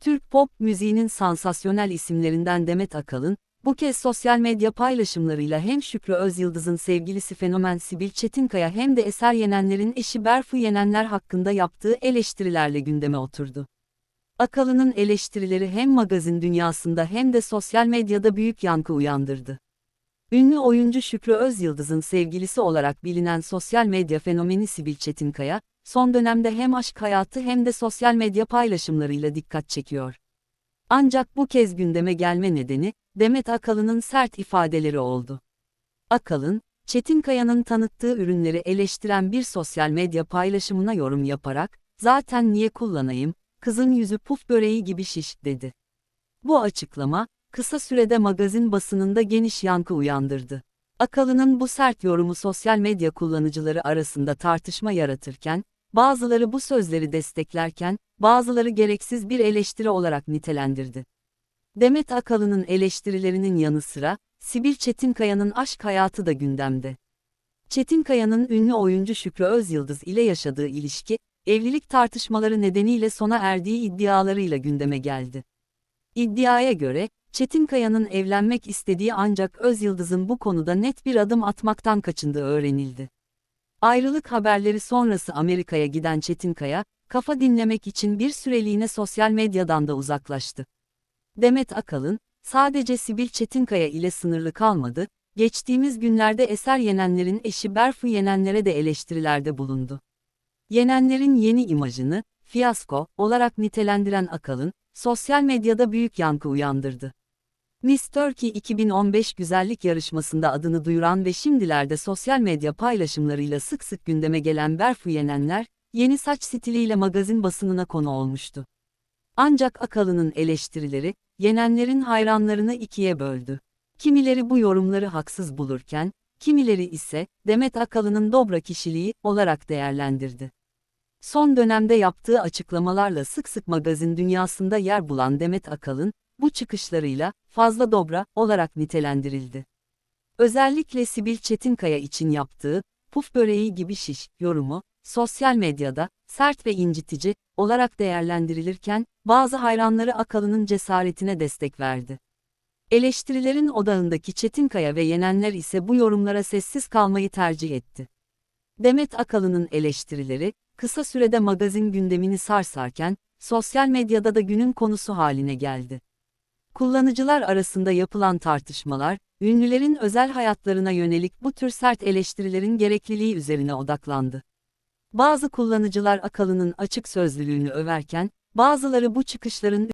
Türk pop müziğinin sansasyonel isimlerinden Demet Akalın, bu kez sosyal medya paylaşımlarıyla hem Şükrü Özyıldız'ın sevgilisi fenomen Sibil Çetinkaya hem de Eser Yenenler'in eşi Berfu Yenenler hakkında yaptığı eleştirilerle gündeme oturdu. Akalın'ın eleştirileri hem magazin dünyasında hem de sosyal medyada büyük yankı uyandırdı. Ünlü oyuncu Şükrü Özyıldız'ın sevgilisi olarak bilinen sosyal medya fenomeni Sibil Çetinkaya, son dönemde hem aşk hayatı hem de sosyal medya paylaşımlarıyla dikkat çekiyor. Ancak bu kez gündeme gelme nedeni, Demet Akalın'ın sert ifadeleri oldu. Akalın, Çetinkaya'nın tanıttığı ürünleri eleştiren bir sosyal medya paylaşımına yorum yaparak, zaten niye kullanayım, kızın yüzü puf böreği gibi şiş, dedi. Bu açıklama, kısa sürede magazin basınında geniş yankı uyandırdı. Akalın'ın bu sert yorumu sosyal medya kullanıcıları arasında tartışma yaratırken, bazıları bu sözleri desteklerken, bazıları gereksiz bir eleştiri olarak nitelendirdi. Demet Akalın'ın eleştirilerinin yanı sıra, Sibil Çetinkaya'nın aşk hayatı da gündemde. Çetinkaya'nın ünlü oyuncu Şükrü Özyıldız ile yaşadığı ilişki, evlilik tartışmaları nedeniyle sona erdiği iddialarıyla gündeme geldi. İddiaya göre, Çetinkaya'nın evlenmek istediği ancak Özyıldız'ın bu konuda net bir adım atmaktan kaçındığı öğrenildi. Ayrılık haberleri sonrası Amerika'ya giden Çetinkaya, kafa dinlemek için bir süreliğine sosyal medyadan da uzaklaştı. Demet Akalın, sadece Sibil Çetinkaya ile sınırlı kalmadı, geçtiğimiz günlerde Eser Yenenler'in eşi Berfu Yenenler'e de eleştirilerde bulundu. Yenenler'in yeni imajını, fiyasko, olarak nitelendiren Akalın, sosyal medyada büyük yankı uyandırdı. Miss Turkey 2015 güzellik yarışmasında adını duyuran ve şimdilerde sosyal medya paylaşımlarıyla sık sık gündeme gelen Berfu Yenenler, yeni saç stiliyle magazin basınına konu olmuştu. Ancak Akalın'ın eleştirileri, Yenenler'in hayranlarını ikiye böldü. Kimileri bu yorumları haksız bulurken, kimileri ise Demet Akalın'ın dobra kişiliği olarak değerlendirdi. Son dönemde yaptığı açıklamalarla sık sık magazin dünyasında yer bulan Demet Akalın, bu çıkışlarıyla fazla dobra olarak nitelendirildi. Özellikle Sibil Çetinkaya için yaptığı puf böreği gibi şiş yorumu sosyal medyada sert ve incitici olarak değerlendirilirken bazı hayranları Akalın'ın cesaretine destek verdi. Eleştirilerin odağındaki Çetinkaya ve Yenenler ise bu yorumlara sessiz kalmayı tercih etti. Demet Akalın'ın eleştirileri, kısa sürede magazin gündemini sarsarken, sosyal medyada da günün konusu haline geldi. Kullanıcılar arasında yapılan tartışmalar, ünlülerin özel hayatlarına yönelik bu tür sert eleştirilerin gerekliliği üzerine odaklandı. Bazı kullanıcılar Akalın'ın açık sözlülüğünü överken, bazıları bu çıkışların